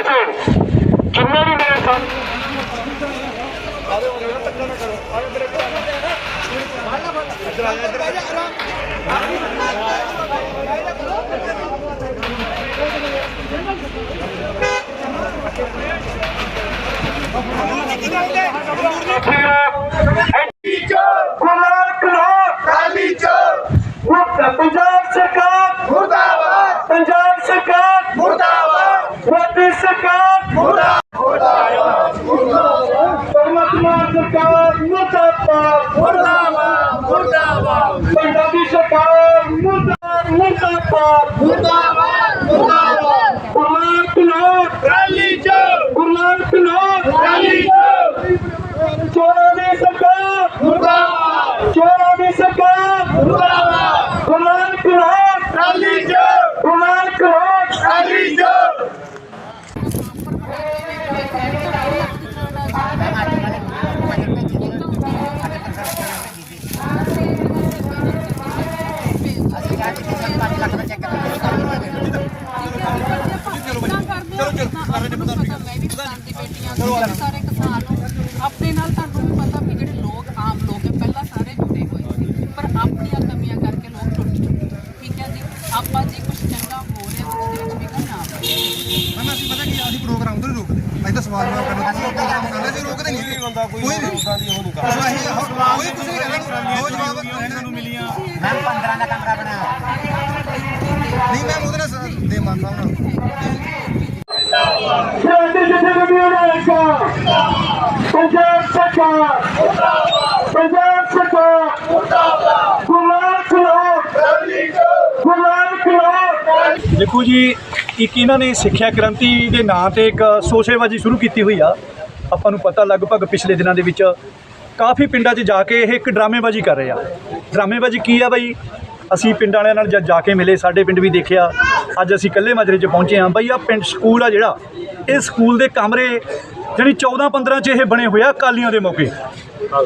ਨੂੰ ਦਿਸੇ ਜਿੰਨੇ ਵੀ ਮੇਰੇ ਸਾਥ ਗੁਰਨਾਮ ਕਨੌਰ ਕਾਲੀ ਚੌਕ ਮੁਰਦਾ ਪੰਜਾਬ ਸਰਕਾਰ ਮੁਰਦਾਬਾਦ ਪੰਜਾਬ ਸਰਕਾਰ ਮੁਰਦਾਬਾਦ ਮੋਦੀ ਸਰਕਾਰ ਮੁਰਦਾਬਾਦ ਪਰਮਾਤਮਾ ਸਰਕਾਰ ਮੁਰਦਾਬਾਦ ਮੁਰਦਾਬਾਦ ਮੁਰਦਾਬਾਦ ਪੰਜਾਬੀ ਸਰਕਾਰ ਮੁਰਦਾਬਾਦ ਮੁਰਦਾਬਾਦ ਮੁਰਦਾਬਾਦ। ਗੁਰਨਾਮ ਕਨੌਰ ਕਾਲੀ ਚੌਕ ਗੁਰਨਾਮ ਕਨੌਰ ਕਾਲੀ ਚੌਕ ਚੋਰਾਂ ਦੀ ਸਰਕਾਰ। ਮੁਰਦਾਬਾਦ। ਚੋਰਾਂ ਦੀ ਸਰਕਾਰ। ਮੁਰਦਾਬਾਦ। ਗੁਰਨਾਮ ਕਨੌਰ ਕਾਲੀ ਚੌਕ ਗੁਰਨਾਮ ਕਨੌਰ ਕਾਲੀ ਚੌਕ ਸਾਰੇ ਕਿਸਾਨ ਆਪਣੇ ਨਾਲ ਤੁਹਾਨੂੰ ਵੀ ਪਤਾ ਵੀ ਜਿਹੜੇ ਲੋਕ ਆਮ ਲੋਕ ਹੈ ਪਹਿਲਾਂ ਸਾਰੇ ਜੁੜੇ ਹੋਏ ਸੀ ਪਰ ਆਪਣੀਆਂ ਕਮੀਆਂ ਕਰਕੇ ਲੋਕ ਟੁੱਟ ਚੁੱਕੇ ਠੀਕ ਹੈ ਜੀ ਆਪਾਂ ਜੇ ਕੁਝ ਚੰਗਾ ਹੋ ਰਿਹਾ ਉਹਦੇ ਵਿੱਚ ਵੀ ਨਾ ਮੈਂ ਅਸੀਂ ਪਤਾ ਕੀ ਅਸੀਂ ਪ੍ਰੋਗਰਾਮ ਤੋਂ ਰੋਕਦੇ ਅਸੀਂ ਤਾਂ ਸਵਾਲ ਜਵਾਬ ਕਰਨ ਦਾ ਪ੍ਰੋਗਰਾਮ ਕਰਦੇ ਸੀ ਰੋਕਦੇ ਨਹੀਂ ਬੰਦਾ ਕੋਈ ਵੀ ਉਦਾਂ ਦੀ ਉਹ ਨਹੀਂ। ਕਰਦਾ ਕੋਈ ਕੁਝ ਨਹੀਂ ਕਰਦਾ ਉਹ ਜਵਾਬ ਮੈਨੂੰ ਮਿਲੀਆਂ ਮੈਂ 15 ਦਾ ਕਮਰਾ ਬਣਾਇਆ ਨਾਲ ਦੇ ਮੰਨਦਾ ਹਾਂ ਸਾਡੇ ਜਥੇਬੰਦੀਆਂ ਦਾ ਪੰਜਾਬ ਸਰਕਾਰ। ਪੰਜਾਬ ਸਰਕਾਰ। ਗੁਰਨਾਮ ਕਨੌਰ ਗੁਰਨਾਮ ਕਨੌਰ ਦੇਖੋ ਜੀ, ਇੱਕ ਇਹਨਾਂ ਨੇ ਸਿੱਖਿਆ ਕ੍ਰਾਂਤੀ ਦੇ ਨਾਂ ਤੇ ਇੱਕ ਸੋਸ਼ੇਬਾਜ਼ੀ ਸ਼ੁਰੂ ਕੀਤੀ ਹੋਈ ਆ। ਆਪਾਂ ਨੂੰ ਪਤਾ ਲਗਭਗ ਪਿਛਲੇ ਦਿਨਾਂ ਦੇ ਵਿੱਚ ਕਾਫੀ ਪਿੰਡਾਂ 'ਚ ਜਾ ਕੇ ਇਹ ਇੱਕ ਡਰਾਮੇਬਾਜ਼ੀ ਕਰ ਰਹੇ ਆ। ਡਰਾਮੇਬਾਜ਼ੀ ਕੀ ਆ ਬਾਈ? ਅਸੀਂ ਪਿੰਡ ਵਾਲਿਆਂ ਨਾਲ ਜਦ ਜਾ ਕੇ ਮਿਲੇ, ਸਾਡੇ ਪਿੰਡ ਵੀ ਦੇਖਿਆ। ਅੱਜ ਅਸੀਂ ਕੱਲੇ ਮਾਜਰੇ 'ਚ ਪਹੁੰਚੇ ਹਾਂ। ਬਈ ਆ ਪਿੰਡ ਸਕੂਲ ਆ ਜਿਹੜਾ। ਇਹ ਸਕੂਲ ਦੇ ਕਮਰੇ ਜਿਹੜੀ 14 15 'ਚ ਇਹ ਬਣੇ ਹੋਏ ਆ ਕਾਲੀਆਂ ਦੇ ਮੌਕੇ।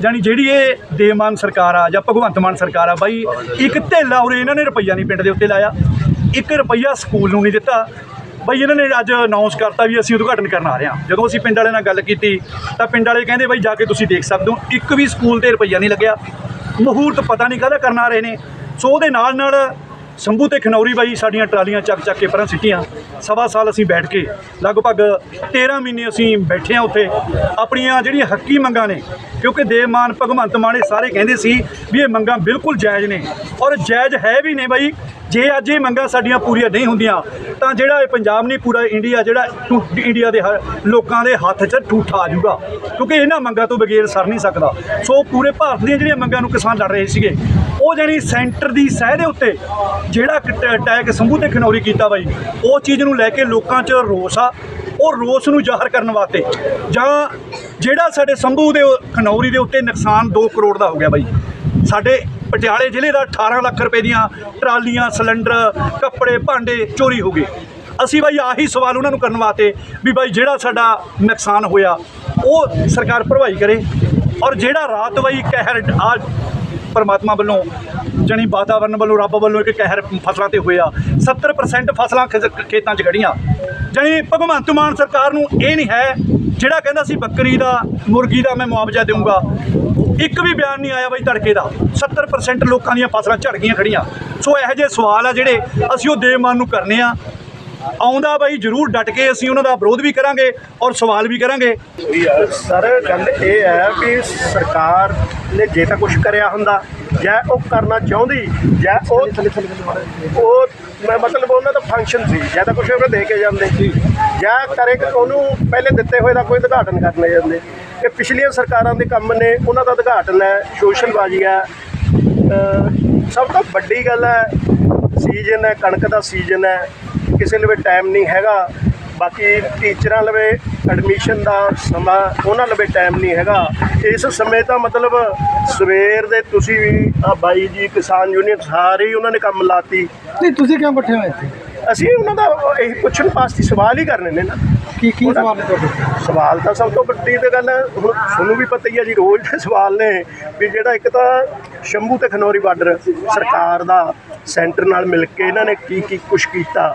ਜਾਣੀ ਜਿਹੜੀ ਇਹ ਦੇਮਾਨ ਸਰਕਾਰ ਆ ਜਾਂ ਭਗਵੰਤ ਮਾਨ ਸਰਕਾਰ ਆ, ਬਾਈ, ਇੱਕ ਧੇਲਾ ਉਰੇ ਇਹਨਾਂ ਨੇ ਰੁਪਈਆ ਨਹੀਂ ਪਿੰਡ ਦੇ ਉੱਤੇ ਲਾਇਆ। ਇੱਕ ਰੁਪਈਆ ਸਕੂਲ ਨੂੰ ਨਹੀਂ ਦਿੱਤਾ। ਬਈ, ਇਹਨਾਂ ਨੇ ਅੱਜ ਅਨਾਉਂਸ ਕਰਤਾ ਵੀ ਅਸੀਂ ਉਦਘਾਟਨ ਕਰਨ ਆ ਰਹੇ ਹਾਂ। ਜਦੋਂ ਅਸੀਂ ਪਿੰਡ ਵਾਲਿਆਂ ਨਾਲ ਗੱਲ ਕੀਤੀ, ਤਾਂ ਪਿੰਡ ਵਾਲੇ ਕਹਿੰਦੇ, ਬਈ, ਜਾ ਕੇ ਤੁਸੀਂ ਦੇਖ ਸਕਦੇ ਹੋ। ਇੱਕ ਵੀ ਸਕੂਲ ਤੇ ਰੁਪਈਆ ਨਹੀਂ ਲੱਗਿਆ। ਮਹੂਰਤ ਪਤਾ ਨਹੀਂ ਕਾਹਦਾ ਕਰਨ ਆ ਰਹੇ ਨੇ। ਸੋ ਉਹਦੇ ਨਾਲ ਨਾਲ ਸੰਭੂ ਤੇ ਖਨੌਰੀ ਬਾਈ ਸਾਡੀਆਂ ਟਰਾਲੀਆਂ ਚੱਕ ਚੱਕ ਕੇ ਪਰਾਂ ਸਿੱਟੀਆਂ। ਸਵਾ ਸਾਲ ਅਸੀਂ ਬੈਠ ਕੇ, ਲਗਭਗ 13 ਮਹੀਨੇ ਅਸੀਂ ਬੈਠੇ ਹਾਂ ਉੱਥੇ। ਆਪਣੀਆਂ ਜਿਹੜੀਆਂ ਹੱਕੀ ਮੰਗਾਂ ਨੇ, ਕਿਉਂਕਿ ਦੇਵ ਮਾਨ, ਭਗਵੰਤ ਮਾਨ ਇਹ ਸਾਰੇ ਕਹਿੰਦੇ ਸੀ ਵੀ ਇਹ ਮੰਗਾਂ ਬਿਲਕੁਲ ਜਾਇਜ਼ ਨੇ। ਔਰ ਜਾਇਜ਼ ਹੈ ਵੀ ਨੇ ਬਾਈ, ਜੇ ਅੱਜ ਇਹ ਮੰਗਾਂ ਸਾਡੀਆਂ ਪੂਰੀਆਂ ਨਹੀਂ ਹੁੰਦੀਆਂ ਤਾਂ ਜਿਹੜਾ ਇਹ ਪੰਜਾਬ ਨਹੀਂ, ਪੂਰਾ ਇੰਡੀਆ ਜਿਹੜਾ ਟੂ- ਇੰਡੀਆ ਦੇ ਹ- ਲੋਕਾਂ ਦੇ ਹੱਥ 'ਚ ਠੂਠਾ ਆ ਜਾਊਗਾ। ਕਿਉਂਕਿ ਇਹਨਾਂ ਮੰਗਾਂ ਤੋਂ ਬਗੈਰ ਸਰ ਨਹੀਂ ਸਕਦਾ। ਸੋ ਪੂਰੇ ਭਾਰਤ ਦੀਆਂ ਜਿਹੜੀਆਂ ਮੰਗਾਂ ਨੂੰ ਕਿਸਾਨ ਲੜ ਰਹੇ ਸੀਗੇ, ਉਹ ਜਾਨੀ ਸੈਂਟਰ ਦੀ ਸਹਿ ਦੇ ਉੱਤੇ ਜਿਹੜਾ ਅਟੈਕ ਸੰਭੂ ਤੇ ਖਨੌਰੀ ਕੀਤਾ ਬਾਈ, ਉਹ ਚੀਜ਼ ਨੂੰ ਲੈ ਕੇ ਲੋਕਾਂ 'ਚ ਰੋਸ ਆ। ਉਹ ਰੋਸ ਨੂੰ ਜ਼ਾਹਰ ਕਰਨ ਵਾਸਤੇ ਜਾਂ ਜਿਹੜਾ ਸਾਡੇ ਸੰਭੂ ਦੇ ਖਨੌਰੀ ਦੇ ਉੱਤੇ ਨੁਕਸਾਨ 2 ਕਰੋੜ ਦਾ ਹੋ ਗਿਆ ਬਾਈ। ਸਾਡੇ ਪਟਿਆਲੇ ਜ਼ਿਲ੍ਹੇ ਦਾ 18 ਲੱਖ ਰੁਪਏ ਦੀਆਂ ਟਰਾਲੀਆਂ, ਸਿਲੰਡਰ, ਕੱਪੜੇ, ਭਾਂਡੇ ਚੋਰੀ ਹੋ ਗਏ। ਅਸੀਂ ਬਾਈ ਆਹੀ ਸਵਾਲ ਉਹਨਾਂ ਨੂੰ ਕਰਨ ਵਾਸਤੇ ਵੀ ਬਾਈ ਜਿਹੜਾ ਸਾਡਾ ਨੁਕਸਾਨ ਹੋਇਆ, ਉਹ ਸਰਕਾਰ ਭਰਵਾਈ ਕਰੇ। ਔਰ ਜਿਹੜਾ ਰਾਤ ਬਾਈ ਕਹਿਰ ਆ ਪਰਮਾਤਮਾ ਵੱਲੋਂ, ਜਣੀ ਵਾਤਾਵਰਨ ਵੱਲੋਂ, ਰੱਬ ਵੱਲੋਂ ਇੱਕ ਕਹਿਰ ਫਸਲਾਂ ਤੇ ਹੋਇਆ 70% ਫਸਲਾਂ ਖੇਤ- ਖੇਤਾਂ 'ਚ ਖੜੀਆਂ ਜਣੀ ਭਗਵੰਤ ਮਾਨ ਸਰਕਾਰ ਨੂੰ ਇਹ ਨਹੀਂ ਹੈ, ਜਿਹੜਾ ਕਹਿੰਦਾ ਸੀ ਬੱਕਰੀ ਦਾ, ਮੁਰਗੀ ਦਾ ਮੈਂ ਮੁਆਵਜ਼ਾ ਦੇਵਾਂਗਾ ਇੱਕ ਵੀ ਬਿਆਨ ਨਹੀਂ ਆਇਆ ਬਾਈ ਤੜਕੇ ਦਾ। 70% ਲੋਕਾਂ ਦੀਆਂ ਫਸਲਾਂ ਝੜ ਗਈਆਂ ਖੜੀਆਂ। ਸੋ ਇਹੋ ਜਿਹੇ ਸਵਾਲ ਆ ਜਿਹੜੇ ਅਸੀਂ ਉਹ ਦੇਵਮਾਨ ਨੂੰ ਕਰਨੇ ਆ। ਆਉਂਦਾ ਬਾਈ ਜਰੂਰ ਡਟ ਕੇ ਅਸੀਂ ਉਹਨਾਂ ਦਾ ਵਿਰੋਧ ਵੀ ਕਰਾਂਗੇ ਔਰ ਸਵਾਲ ਵੀ ਕਰਾਂਗੇ। ਸਰ ਗੱਲ ਇਹ ਹੈ ਕਿ ਸਰਕਾਰ ਨੇ ਜੇ ਤਾਂ ਕੁਝ ਕਰਿਆ ਹੁੰਦਾ ਜਾਂ ਉਹ ਕਰਨਾ ਚਾਹੁੰਦੀ ਜਾਂ ਉਹ ਉਹ ਮੈਂ ਮਤਲਬ ਉਹਨਾਂ ਦਾ ਫੰਕਸ਼ਨ ਸੀ ਜਾਂ ਤਾਂ ਕੁਝ ਉਹ ਦੇ ਕੇ ਜਾਂਦੇ। ਜਾਂ। ਕਰੇ ਕਿ ਉਹਨੂੰ ਪਹਿਲੇ ਦਿੱਤੇ ਹੋਏ ਦਾ ਕੋਈ ਉਦਘਾਟਨ ਕਰਨੇ ਜਾਂਦੇ। ਕਿ ਪਿਛਲੀਆਂ ਸਰਕਾਰਾਂ ਦੇ ਕੰਮ ਨੇ, ਉਹਨਾਂ ਦਾ ਉਦਘਾਟਨ ਹੈ ਸੋਸ਼ਲਬਾਜ਼ੀ ਹੈ। ਸਭ ਤੋਂ ਵੱਡੀ ਗੱਲ ਹੈ ਸੀਜ਼ਨ ਹੈ, ਕਣਕ ਦਾ ਸੀਜ਼ਨ ਹੈ। ਕਿਸੇ ਲਵੇ ਟਾਈਮ ਨਹੀਂ ਹੈਗਾ, ਬਾਕੀ ਟੀਚਰਾਂ ਲਵੇ ਐਡਮਿਸ਼ਨ ਦਾ ਸਮਾਂ, ਉਹਨਾਂ ਲਵੇ ਟਾਈਮ ਨਹੀਂ ਹੈਗਾ। ਇਸ ਸਮੇਂ ਤਾਂ ਮਤਲਬ ਸਵੇਰ ਦੇ ਤੁਸੀਂ ਵੀ ਆ ਬਾਈ ਜੀ, ਕਿਸਾਨ ਯੂਨੀਅਨ ਸਾਰੇ ਹੀ ਉਹਨਾਂ ਨੇ ਕੰਮ ਲਾਤੀ। ਨਹੀਂ, ਤੁਸੀਂ ਕਿਉਂ ਬੈਠੇ ਹੋਏ ਇੱਥੇ? ਅਸੀਂ ਉਹਨਾਂ ਦਾ ਇਹ ਪੁੱਛਣ ਵਾਸਤੇ ਸਵਾਲ ਹੀ ਕਰਨੇ ਨੇ ਨਾ। ਕੀ ਕੀ ਸਵਾਲ ਨੇ ਤੁਹਾਡੇ ਸਵਾਲ ਤਾਂ ਸਭ ਤੋਂ ਵੱਡੀ ਤੇ ਗੱਲ ਹੈ ਹੁਣ ਤੁਹਾਨੂੰ ਵੀ ਪਤਾ ਹੀ ਹੈ ਜੀ ਰੋਜ਼ ਦੇ ਸਵਾਲ ਨੇ ਵੀ ਜਿਹੜਾ ਇੱਕ ਤਾਂ ਸ਼ੰਭੂ ਤੇ ਖਨੌਰੀ ਬਾਰਡਰ ਸਰਕਾਰ ਦਾ ਸੈਂਟਰ ਨਾਲ ਮਿਲ ਕੇ ਇਹਨਾਂ ਨੇ ਕੀ ਕੀ ਕੁਛ ਕੀਤਾ।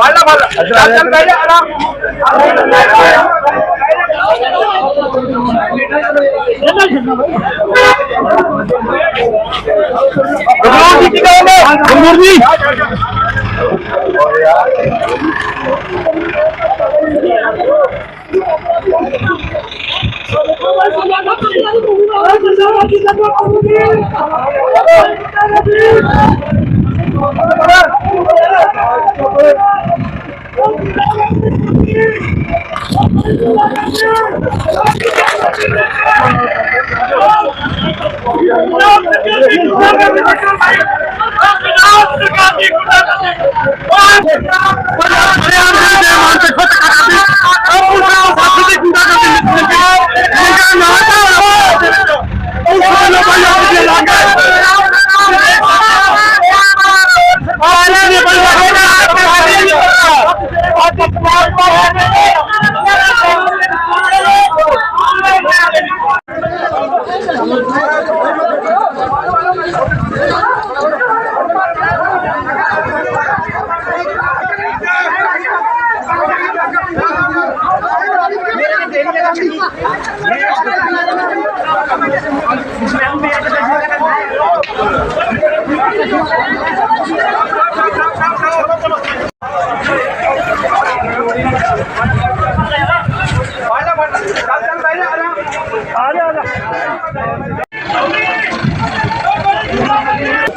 వాళ్ళ వాళ్ళ రాజన్ గారి అలా గురుజీ Thank you. ਦੇਖੋ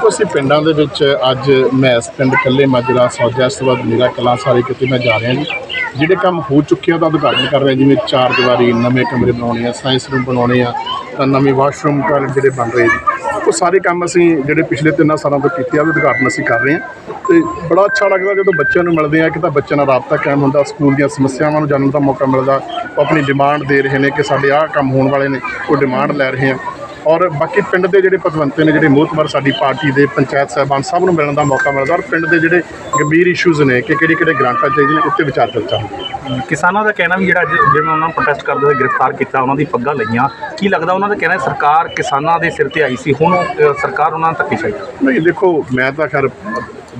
ਅਸੀਂ ਪਿੰਡਾਂ ਦੇ ਵਿੱਚ ਅੱਜ ਮੈਂ ਇਸ ਪਿੰਡ ਕੱਲੇ ਮਾਜਰਾ ਸੌਜਾ ਇਸ ਮੇਰਾ ਕਲਾ ਸਾਰੇ ਕਿਤੇ ਮੈਂ ਜਾ ਰਿਹਾ ਜੀ। ਜਿਹੜੇ ਕੰਮ ਹੋ ਚੁੱਕੇ ਆ, ਉਹਦਾ ਉਦਘਾਟਨ ਕਰ ਰਿਹਾ ਜਿਵੇਂ ਚਾਰ ਦੀਵਾਰੀ, ਨਵੇਂ ਕਮਰੇ ਬਣਾਉਣੇ ਆ ਸਾਇੰਸ ਰੂਮ ਬਣਾਉਣੇ ਆ, ਤਾਂ ਨਵੇਂ ਵਾਸ਼ਰੂਮ ਟਾਇਲਟ ਜਿਹੜੇ ਬਣ ਰਹੇ ਜੀ ਉਹ ਸਾਰੇ ਕੰਮ ਅਸੀਂ ਜਿਹੜੇ ਪਿਛਲੇ ਤਿੰਨਾਂ ਸਾਲਾਂ ਤੋਂ ਕੀਤੇ ਆ, ਉਹਦਾ ਉਦਘਾਟਨ ਅਸੀਂ ਕਰ ਰਹੇ ਹਾਂ। ਤੇ ਬੜਾ ਅੱਛਾ ਲੱਗਦਾ ਜਦੋਂ ਬੱਚਿਆਂ ਨੂੰ ਮਿਲਦੇ ਆ ਕਿ ਤਾਂ ਬੱਚਿਆਂ ਨਾਲ ਰਾਬਤਾ ਕਾਇਮ ਹੁੰਦਾ, ਸਕੂਲ ਦੀਆਂ ਸਮੱਸਿਆਵਾਂ ਨੂੰ ਜਾਣਨ ਦਾ ਮੌਕਾ ਮਿਲਦਾ, ਉਹ ਆਪਣੀ ਡਿਮਾਂਡ ਦੇ ਰਹੇ ਨੇ ਕਿ ਸਾਡੇ ਆਹ ਕੰਮ ਹੋਣ ਵਾਲੇ ਨੇ, ਉਹ ਡਿਮਾਂਡ ਲੈ ਰਹੇ ਆ। ਔਰ ਬਾਕੀ ਪਿੰਡ ਦੇ ਜਿਹੜੇ ਪਤਵੰਤੇ ਨੇ ਜਿਹੜੇ ਮੋਹਤਵਰ ਸਾਡੀ ਪਾਰਟੀ ਦੇ ਪੰਚਾਇਤ ਸਾਹਿਬਾਨ ਸਭ ਨੂੰ ਮਿਲਣ ਦਾ ਮੌਕਾ ਮਿਲਦਾ ਔਰ ਪਿੰਡ ਦੇ ਜਿਹੜੇ ਗੰਭੀਰ ਇਸ਼ੂਜ਼ ਨੇ ਕਿ ਕਿਹੜੇ ਕਿਹੜੇ ਗ੍ਰਾਂਟਾਂ ਚਾਹੀਦੀਆਂ ਨੇ ਉੱਤੇ ਵਿਚਾਰ ਚਰਚਾ ਕਿਸਾਨਾਂ ਦਾ ਕਹਿਣਾ ਵੀ ਜਿਹੜਾ ਅੱਜ ਜਿਵੇਂ ਉਹਨਾਂ ਨੂੰ ਪ੍ਰੋਟੈਸਟ ਕਰਦੇ ਹੋਏ ਗ੍ਰਿਫਤਾਰ ਕੀਤਾ ਉਹਨਾਂ ਦੀ ਪੱਗਾਂ ਲਈਆਂ। ਕੀ ਲੱਗਦਾ ਉਹਨਾਂ ਦਾ ਕਹਿਣਾ ਸਰਕਾਰ ਕਿਸਾਨਾਂ ਦੇ ਸਿਰ ਤੇ ਆਈ ਸੀ ਹੁਣ ਸਰਕਾਰ ਉਹਨਾਂ ਤੱਕ ਚਾਹੀਦੀ ਨਹੀਂ ਦੇਖੋ ਮੈਂ ਤਾਂ ਖੈਰ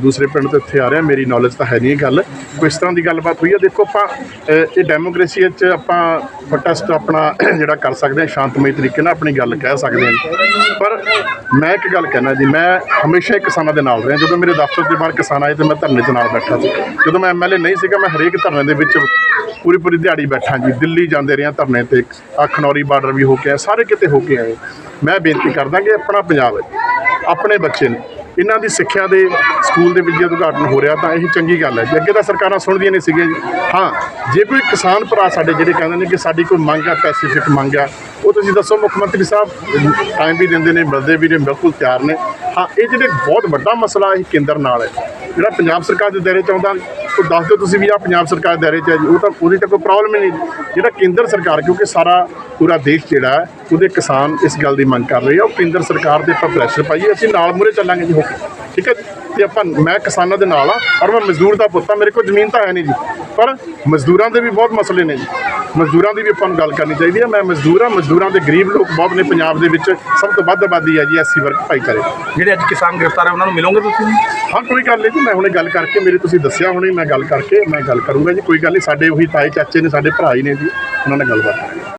ਦੂਸਰੇ ਪਿੰਡ ਤੋਂ ਇੱਥੇ ਆ ਰਿਹਾ, ਮੇਰੀ ਨੌਲੇਜ ਤਾਂ ਹੈ ਨਹੀਂ ਇਹ ਗੱਲ। ਕੋਈ ਇਸ ਤਰ੍ਹਾਂ ਦੀ ਗੱਲਬਾਤ ਹੋਈ ਆ ਦੇਖੋ, ਆਪਾਂ ਇਹ ਡੈਮੋਕ੍ਰੇਸੀ ਵਿੱਚ ਆਪਾਂ ਪ੍ਰੋਟੈਸਟ ਆਪਣਾ ਜਿਹੜਾ ਕਰ ਸਕਦੇ ਹਾਂ, ਸ਼ਾਂਤਮਈ ਤਰੀਕੇ ਨਾਲ ਆਪਣੀ ਗੱਲ ਕਹਿ ਸਕਦੇ ਹਾਂ। ਪਰ ਮੈਂ ਇੱਕ ਗੱਲ ਕਹਿਣਾ ਜੀ, ਮੈਂ ਹਮੇਸ਼ਾ ਹੀ ਕਿਸਾਨਾਂ ਦੇ ਨਾਲ ਰਿਹਾ। ਜਦੋਂ ਮੇਰੇ ਦਫ਼ਤਰ ਦੇ ਬਾਹਰ ਕਿਸਾਨ ਆਏ ਤੇ ਮੈਂ ਧਰਨੇ 'ਚ ਨਾਲ ਬੈਠਾ ਸੀ। ਜਦੋਂ ਮੈਂ ਐਮਐਲਏ ਨਹੀਂ ਸੀਗਾ, ਮੈਂ ਹਰੇਕ ਧਰਨੇ ਦੇ ਵਿੱਚ ਪੂਰੀ ਪੂਰੀ ਦਿਹਾੜੀ ਬੈਠਾ ਜੀ। ਦਿੱਲੀ ਜਾਂਦੇ ਰਿਹਾ ਧਰਨੇ ਤੇ, ਆਹ ਬਾਰਡਰ ਵੀ ਹੋ ਕੇ ਆਏ, ਸਾਰੇ ਕਿਤੇ ਹੋ ਕੇ ਆਏ। ਮੈਂ ਬੇਨਤੀ ਕਰਦਾ ਕਿ ਆਪਣਾ ਪੰਜਾਬ ਹੈ ਆਪਣੇ ਬੱਚੇ ਨੇ ਇਹਨਾਂ ਦੀ ਸਿੱਖਿਆ ਦੇ ਸਕੂਲ ਦੇ ਵਿੱਚ ਜੇ ਉਦਘਾਟਨ ਹੋ ਰਿਹਾ ਤਾਂ ਇਹ ਚੰਗੀ ਗੱਲ ਹੈ ਜੀ। ਅੱਗੇ ਤਾਂ ਸਰਕਾਰਾਂ ਸੁਣਦੀਆਂ ਨਹੀਂ ਸੀਗੀਆਂ ਹਾਂ, ਜੇ ਕੋਈ ਕਿਸਾਨ ਭਰਾ ਸਾਡੇ ਜਿਹੜੇ ਕਹਿੰਦੇ ਨੇ ਕਿ ਸਾਡੀ ਕੋਈ ਮੰਗ ਆ ਪੈਸੀਫਿਕ ਮੰਗ ਆ, ਉਹ ਤੁਸੀਂ ਦੱਸੋ, ਮੁੱਖ ਮੰਤਰੀ ਸਾਹਿਬ ਟਾਈਮ ਵੀ ਦਿੰਦੇ ਨੇ, ਮਿਲਦੇ ਵੀ ਨੇ, ਬਿਲਕੁਲ ਤਿਆਰ ਨੇ। ਹਾਂ, ਇਹ ਜਿਹੜੇ ਬਹੁਤ ਵੱਡਾ ਮਸਲਾ ਇਹ ਕੇਂਦਰ ਨਾਲ ਹੈ। ਜਿਹੜਾ ਪੰਜਾਬ ਸਰਕਾਰ ਦੇ ਦਾਇਰੇ ਚ ਆਉਂਦਾ, ਉਹ ਦੱਸ ਦਿਓ ਤੁਸੀਂ ਵੀ ਆ ਪੰਜਾਬ ਸਰਕਾਰ ਦੇ ਦਾਇਰੇ ਚ ਹੈ ਜੀ। ਉਹ ਤਾਂ ਉਹਦੀ ਤਾਂ ਕੋਈ ਪ੍ਰੋਬਲਮ ਹੀ ਨਹੀਂ ਜਿਹੜਾ ਕੇਂਦਰ ਸਰਕਾਰ, ਕਿਉਂਕਿ ਸਾਰਾ ਪੂਰਾ ਦੇਸ਼ ਜਿਹੜਾ ਉਹਦੇ ਕਿਸਾਨ ਇਸ ਗੱਲ ਦੀ ਮੰਗ ਕਰ ਰਹੇ ਆ। ਉਹ ਕੇਂਦਰ ਸਰਕਾਰ ਦੇ ਉੱਪਰ ਪ੍ਰੈਸ਼ਰ ਪਾਈਏ, ਅਸੀਂ ਨਾਲ ਮੂਹਰੇ ਚੱਲਾਂਗੇ ਜੀ, ਹੋ ਕੇ। ਠੀਕ ਹੈ ਜੀ? ਤੇ ਆਪਾਂ ਮੈਂ ਕਿਸਾਨਾਂ ਦੇ ਨਾਲ ਆ ਔਰ ਮੈਂ ਮਜ਼ਦੂਰ ਦਾ ਪੁੱਤ ਆ ਮੇਰੇ ਕੋਲ ਜ਼ਮੀਨ ਤਾਂ ਹੈ ਨਹੀਂ ਜੀ। ਪਰ ਮਜ਼ਦੂਰਾਂ ਦੇ ਵੀ ਬਹੁਤ ਮਸਲੇ ਨੇ ਜੀ। ਮਜ਼ਦੂਰਾਂ ਦੀ ਵੀ ਆਪਾਂ ਨੂੰ ਗੱਲ ਕਰਨੀ ਚਾਹੀਦੀ ਹੈ। ਮੈਂ ਮਜ਼ਦੂਰ ਆ ਮਜ਼ਦੂਰਾਂ ਦੇ ਗਰੀਬ ਲੋਕ ਬਹੁਤ ਨੇ ਪੰਜਾਬ ਦੇ ਵਿੱਚ। ਸਭ ਤੋਂ ਵੱਧ ਆਬਾਦੀ ਹੈ ਜੀ ਐਸਸੀ ਵਰਗ ਭਾਈਚਾਰੇ ਜਿਹੜੇ ਅੱਜ ਕਿਸਾਨ ਗ੍ਰਿਫਤਾਰ ਹੈ ਉਹਨਾਂ ਨੂੰ ਮਿਲੋਗੇ ਤੁਸੀਂ? ਹਾਂ ਕੋਈ ਗੱਲ ਨਹੀਂ ਜੀ ਮੈਂ ਹੁਣੇ ਗੱਲ ਕਰਕੇ ਮੇਰੇ ਤੁਸੀਂ ਦੱਸਿਆ ਹੁਣੇ ਮੈਂ ਗੱਲ ਕਰਕੇ ਮੈਂ ਗੱਲ ਕਰੂੰਗਾ ਜੀ ਕੋਈ ਗੱਲ ਨਹੀਂ ਸਾਡੇ ਉਹੀ ਤਾਏ ਚਾਚੇ ਨੇ ਸਾਡੇ ਭਰਾ ਹੀ ਨੇ ਜੀ ਉਹਨਾਂ ਨਾਲ ਗੱਲਬਾਤ ਕਰਾਂਗੇ।